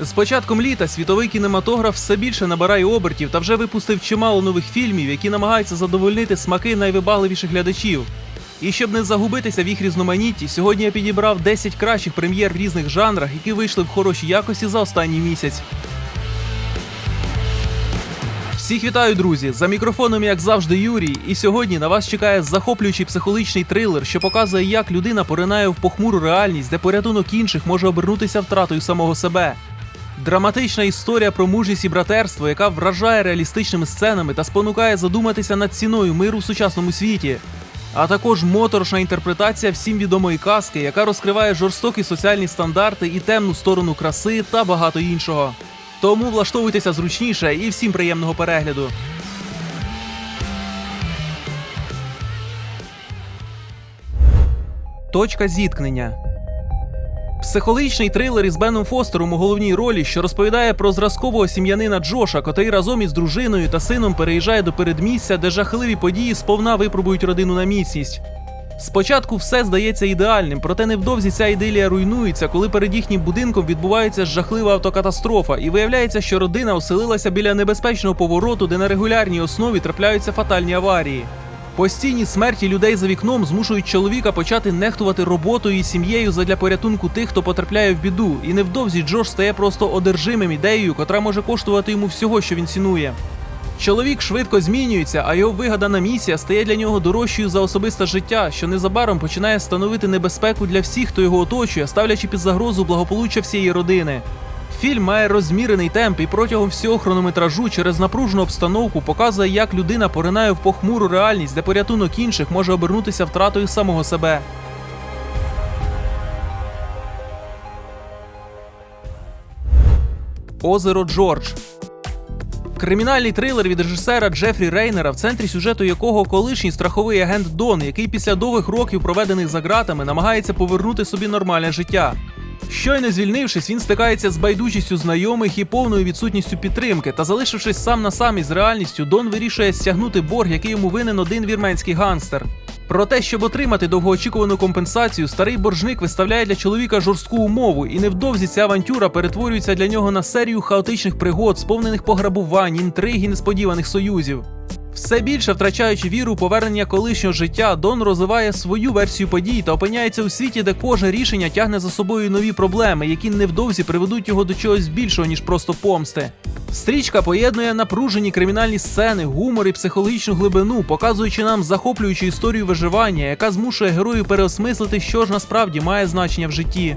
З початком літа світовий кінематограф все більше набирає обертів та вже випустив чимало нових фільмів, які намагаються задовольнити смаки найвибагливіших глядачів. І щоб не загубитися в їх різноманітті, сьогодні я підібрав 10 кращих прем'єр в різних жанрах, які вийшли в хорошій якості за останній місяць. Всіх вітаю, друзі! За мікрофоном, як завжди, Юрій. І сьогодні на вас чекає захоплюючий психологічний трилер, що показує, як людина поринає в похмуру реальність, де порятунок інших може обернутися втратою самого себе. Драматична історія про мужність і братерство, яка вражає реалістичними сценами та спонукає задуматися над ціною миру в сучасному світі. А також моторошна інтерпретація всім відомої казки, яка розкриває жорстокі соціальні стандарти і темну сторону краси та багато іншого. Тому влаштовуйтеся зручніше і всім приємного перегляду. Точка зіткнення. Психологічний трилер із Беном Фостером у головній ролі, що розповідає про зразкового сім'янина Джоша, котрий разом із дружиною та сином переїжджає до передмістя, де жахливі події сповна випробують родину на міцність. Спочатку все здається ідеальним, проте невдовзі ця ідилія руйнується, коли перед їхнім будинком відбувається жахлива автокатастрофа, і виявляється, що родина оселилася біля небезпечного повороту, де на регулярній основі трапляються фатальні аварії. Постійні смерті людей за вікном змушують чоловіка почати нехтувати роботою і сім'єю задля порятунку тих, хто потрапляє в біду, і невдовзі Джош стає просто одержимим ідеєю, котра може коштувати йому всього, що він цінує. Чоловік швидко змінюється, а його вигадана місія стає для нього дорожчою за особисте життя, що незабаром починає становити небезпеку для всіх, хто його оточує, ставлячи під загрозу благополуччя всієї родини. Фільм має розмірений темп і протягом всього хронометражу через напружену обстановку показує, як людина поринає в похмуру реальність, де порятунок інших може обернутися втратою самого себе. Озеро Джордж Кримінальний трилер від режисера Джефрі Рейнера, в центрі сюжету якого колишній страховий агент Дон, який після довгих років, проведених за ґратами, намагається повернути собі нормальне життя. Щойно звільнившись, він стикається з байдужістю знайомих і повною відсутністю підтримки. Та залишившись сам на сам із реальністю, Дон вирішує стягнути борг, який йому винен один вірменський гангстер. Про те, щоб отримати довгоочікувану компенсацію, старий боржник виставляє для чоловіка жорстку умову, і невдовзі ця авантюра перетворюється для нього на серію хаотичних пригод, сповнених пограбувань, інтриг і несподіваних союзів. Все більше втрачаючи віру повернення колишнього життя, Дон розвиває свою версію подій та опиняється у світі, де кожне рішення тягне за собою нові проблеми, які невдовзі приведуть його до чогось більшого, ніж просто помсти. Стрічка поєднує напружені кримінальні сцени, гумор і психологічну глибину, показуючи нам захоплюючу історію виживання, яка змушує героїв переосмислити, що ж насправді має значення в житті.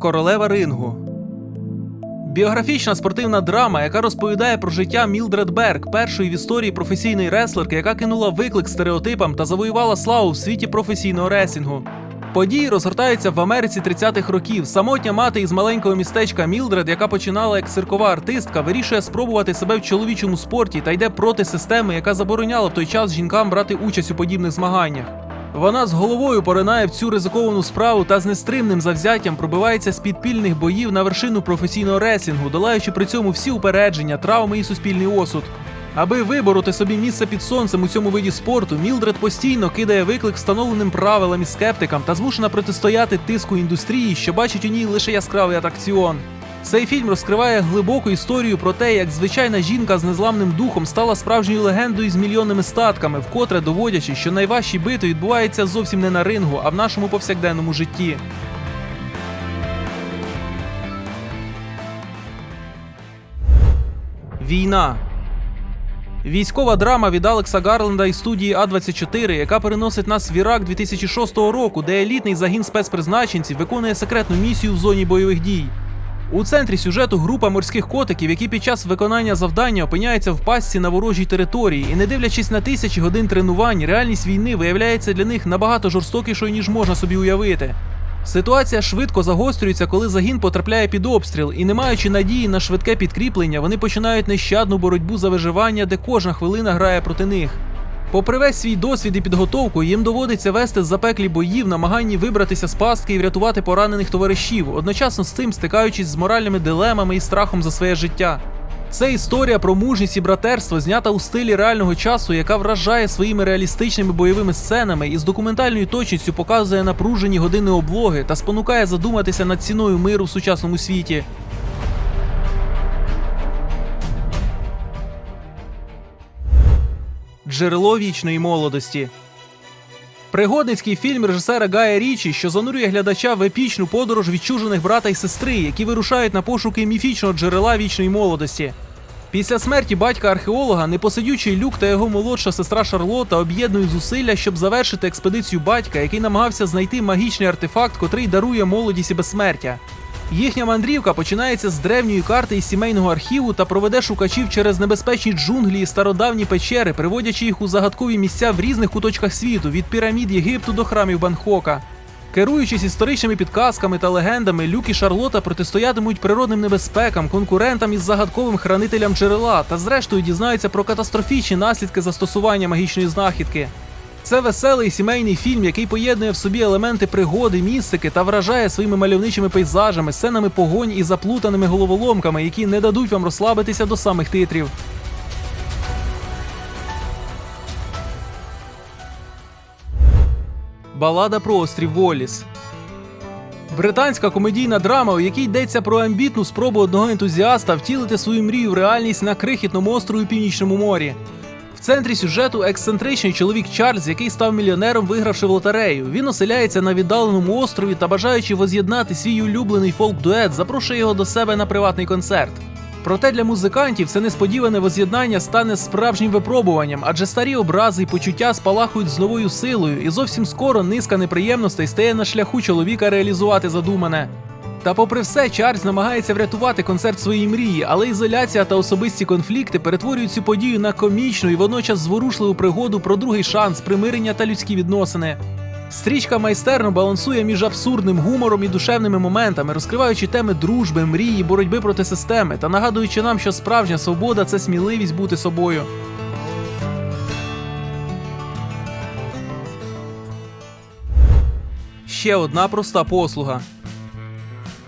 Королева рингу. Біографічна спортивна драма, яка розповідає про життя Мілдред Берг, першої в історії професійної реслерки, яка кинула виклик стереотипам та завоювала славу в світі професійного реслінгу. Події розгортаються в Америці 30-х років. Самотня мати із маленького містечка Мілдред, яка починала як циркова артистка, вирішує спробувати себе в чоловічому спорті та йде проти системи, яка забороняла в той час жінкам брати участь у подібних змаганнях. Вона з головою поринає в цю ризиковану справу та з нестримним завзяттям пробивається з підпільних боїв на вершину професійного реслінгу, долаючи при цьому всі упередження, травми і суспільний осуд. Аби вибороти собі місце під сонцем у цьому виді спорту, Мілдред постійно кидає виклик встановленим правилам і скептикам та змушена протистояти тиску індустрії, що бачить у ній лише яскравий атракціон. Цей фільм розкриває глибоку історію про те, як звичайна жінка з незламним духом стала справжньою легендою з мільйонними статками, вкотре доводячи, що найважчі бити відбуваються зовсім не на рингу, а в нашому повсякденному житті. Війна. Військова драма від Алекса Гарленда із студії А24, яка переносить нас в Ірак 2006 року, де елітний загін спецпризначенців виконує секретну місію в зоні бойових дій. У центрі сюжету група морських котиків, які під час виконання завдання опиняються в пастці на ворожій території, і не дивлячись на тисячі годин тренувань, реальність війни виявляється для них набагато жорстокішою, ніж можна собі уявити. Ситуація швидко загострюється, коли загін потрапляє під обстріл, і не маючи надії на швидке підкріплення, вони починають нещадну боротьбу за виживання, де кожна хвилина грає проти них. Попри весь свій досвід і підготовку, їм доводиться вести запеклі бої в намаганні вибратися з пастки і врятувати поранених товаришів, одночасно з цим стикаючись з моральними дилемами і страхом за своє життя. Це історія про мужність і братерство, знята у стилі реального часу, яка вражає своїми реалістичними бойовими сценами і з документальною точністю показує напружені години облоги та спонукає задуматися над ціною миру в сучасному світі. Джерело вічної молодості. Пригодницький фільм режисера Гая Річі, що занурює глядача в епічну подорож відчужених брата і сестри, які вирушають на пошуки міфічного джерела вічної молодості. Після смерті батька археолога непосидючий люк та його молодша сестра Шарлота об'єднують зусилля, щоб завершити експедицію батька, який намагався знайти магічний артефакт, котрий дарує молодість і безсмертя. Їхня мандрівка починається з древньої карти із сімейного архіву та проведе шукачів через небезпечні джунглі і стародавні печери, приводячи їх у загадкові місця в різних куточках світу, від пірамід Єгипту до храмів Бангкока. Керуючись історичними підказками та легендами, Люк і Шарлота протистоятимуть природним небезпекам, конкурентам із загадковим хранителям джерела та, зрештою, дізнаються про катастрофічні наслідки застосування магічної знахідки. Це веселий сімейний фільм, який поєднує в собі елементи пригоди, містики та вражає своїми мальовничими пейзажами, сценами погонь і заплутаними головоломками, які не дадуть вам розслабитися до самих титрів. Балада про острів Воліс. Британська комедійна драма, у якій йдеться про амбітну спробу одного ентузіаста втілити свою мрію в реальність на крихітному острові північному морі. В центрі сюжету ексцентричний чоловік Чарльз, який став мільйонером, вигравши в лотерею. Він оселяється на віддаленому острові та, бажаючи воз'єднати свій улюблений фолк-дует, запрошує його до себе на приватний концерт. Проте для музикантів це несподіване воз'єднання стане справжнім випробуванням, адже старі образи і почуття спалахують з новою силою, і зовсім скоро низка неприємностей стає на шляху чоловіка реалізувати задумане. Та попри все, Чарльз намагається врятувати концерт своєї мрії, але ізоляція та особисті конфлікти перетворюють цю подію на комічну і водночас зворушливу пригоду про другий шанс, примирення та людські відносини. Стрічка майстерно балансує між абсурдним гумором і душевними моментами, розкриваючи теми дружби, мрії, боротьби проти системи та нагадуючи нам, що справжня свобода це сміливість бути собою. Ще одна проста послуга.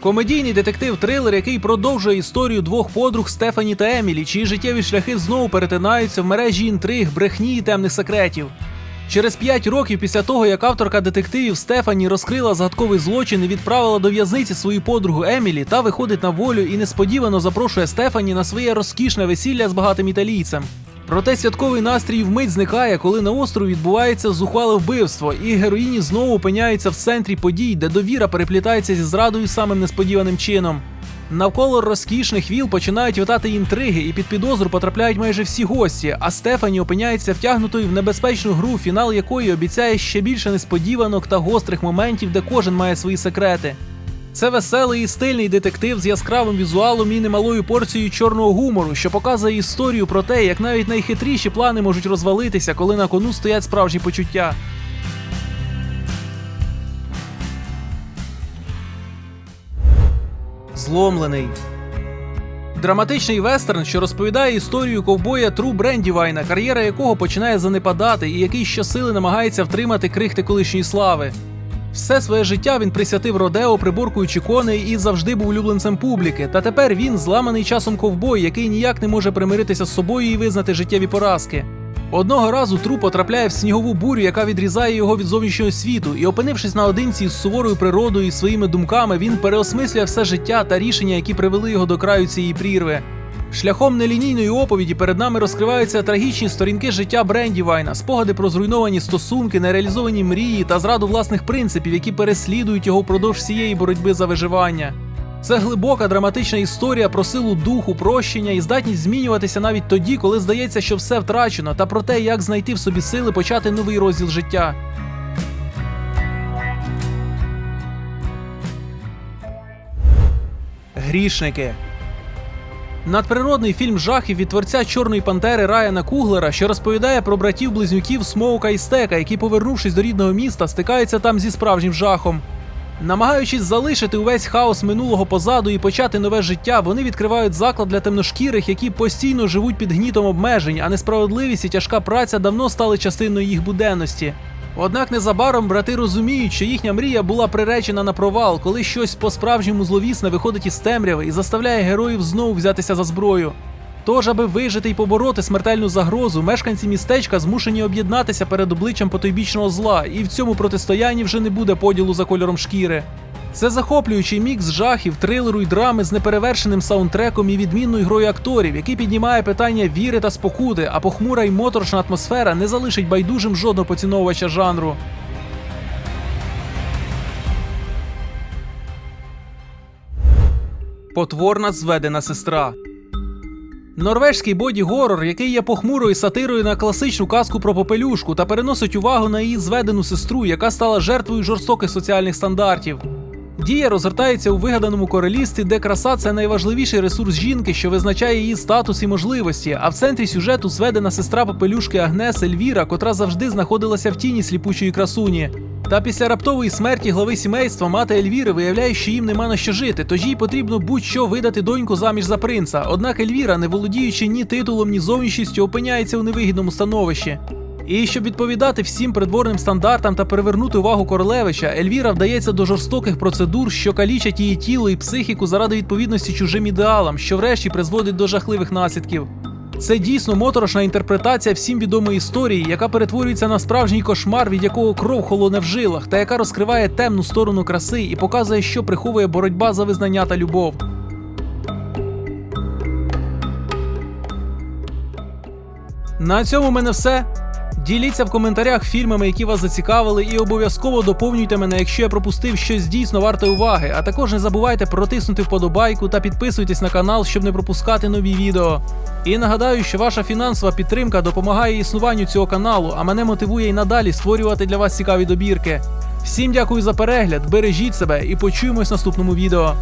Комедійний детектив-трилер, який продовжує історію двох подруг Стефані та Емілі, чиї життєві шляхи знову перетинаються в мережі інтриг, брехні і темних секретів. Через п'ять років після того, як авторка детективів Стефані розкрила загадковий злочин і відправила до в'язниці свою подругу Емілі, та виходить на волю і несподівано запрошує Стефані на своє розкішне весілля з багатим італійцем. Проте святковий настрій вмить зникає, коли на острові відбувається зухвале вбивство, і героїні знову опиняються в центрі подій, де довіра переплітається зі зрадою самим несподіваним чином. Навколо розкішних віл починають витати інтриги, і під підозру потрапляють майже всі гості. А Стефані опиняється втягнутою в небезпечну гру, фінал якої обіцяє ще більше несподіванок та гострих моментів, де кожен має свої секрети. Це веселий і стильний детектив з яскравим візуалом і немалою порцією чорного гумору, що показує історію про те, як навіть найхитріші плани можуть розвалитися, коли на кону стоять справжні почуття. Зломлений. Драматичний вестерн, що розповідає історію ковбоя Тру Брендівайна, кар'єра якого починає занепадати, і який щосили намагається втримати крихти колишньої слави. Все своє життя він присвятив Родео, приборкуючи коней і завжди був улюбленцем публіки. Та тепер він зламаний часом ковбой, який ніяк не може примиритися з собою і визнати життєві поразки. Одного разу Тру потрапляє в снігову бурю, яка відрізає його від зовнішнього світу, і, опинившись наодинці з суворою природою і своїми думками, він переосмислює все життя та рішення, які привели його до краю цієї прірви. Шляхом нелінійної оповіді перед нами розкриваються трагічні сторінки життя Брендівайна, спогади про зруйновані стосунки, нереалізовані мрії та зраду власних принципів, які переслідують його впродовж всієї боротьби за виживання. Це глибока драматична історія про силу духу, прощення і здатність змінюватися навіть тоді, коли здається, що все втрачено, та про те, як знайти в собі сили почати новий розділ життя. Грішники. Надприродний фільм жахів від творця Чорної пантери Райана Куглера, що розповідає про братів-близнюків Смоука і Стека, які, повернувшись до рідного міста, стикаються там зі справжнім жахом. Намагаючись залишити увесь хаос минулого позаду і почати нове життя, вони відкривають заклад для темношкірих, які постійно живуть під гнітом обмежень, а несправедливість і тяжка праця давно стали частиною їх буденності. Однак незабаром брати розуміють, що їхня мрія була приречена на провал, коли щось по-справжньому зловісне виходить із темряви і заставляє героїв знову взятися за зброю. Тож, аби вижити і побороти смертельну загрозу, мешканці містечка змушені об'єднатися перед обличчям потойбічного зла, і в цьому протистоянні вже не буде поділу за кольором шкіри. Це захоплюючий мікс жахів, трилеру й драми з неперевершеним саундтреком і відмінною грою акторів, який піднімає питання віри та спокуди, а похмура й моторошна атмосфера не залишить байдужим жодного поціновувача жанру. Потворна зведена сестра. Норвежський боді-горор, який є похмурою сатирою на класичну казку про попелюшку та переносить увагу на її зведену сестру, яка стала жертвою жорстоких соціальних стандартів. Дія розгортається у вигаданому королівстві, де краса це найважливіший ресурс жінки, що визначає її статус і можливості. А в центрі сюжету зведена сестра попелюшки Агнес Ельвіра, котра завжди знаходилася в тіні сліпучої красуні. Та після раптової смерті глави сімейства мати Ельвіри виявляє, що їм нема на що жити, тож їй потрібно будь-що видати доньку заміж за принца. Однак Ельвіра, не володіючи ні титулом, ні зовнішністю, опиняється у невигідному становищі. І щоб відповідати всім придворним стандартам та перевернути увагу королевича, Ельвіра вдається до жорстоких процедур, що калічать її тіло і психіку заради відповідності чужим ідеалам, що врешті призводить до жахливих наслідків. Це дійсно моторошна інтерпретація всім відомої історії, яка перетворюється на справжній кошмар, від якого кров холоне в жилах, та яка розкриває темну сторону краси і показує, що приховує боротьба за визнання та любов. На цьому в мене все. Діліться в коментарях фільмами, які вас зацікавили, і обов'язково доповнюйте мене, якщо я пропустив щось дійсно варте уваги. А також не забувайте протиснути вподобайку та підписуйтесь на канал, щоб не пропускати нові відео. І нагадаю, що ваша фінансова підтримка допомагає існуванню цього каналу, а мене мотивує й надалі створювати для вас цікаві добірки. Всім дякую за перегляд, бережіть себе і почуємось в наступному відео.